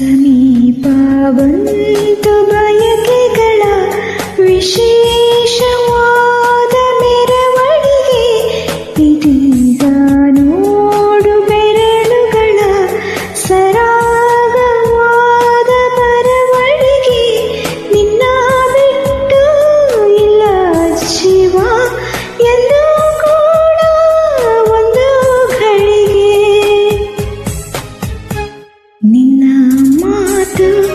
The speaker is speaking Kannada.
ಸಮೀಪ ಬಂತು ಬಯಕೆಗಳ ವಿಶೇಷವಾದ ಮೆರವಣಿಗೆ, ಇದೀಗ ನೋಡು ಬೆರಳುಗಳ ಸರಾಗವಾದ ಬರವಣಿಗೆ ನಿನ್ನ ಬಿಟ್ಟು ಇಲ್ಲ ಶಿವ, ಎಂದು ಕೂಡ ಒಂದು ಘಳಿಗೆ. ನಿನ್ನ tu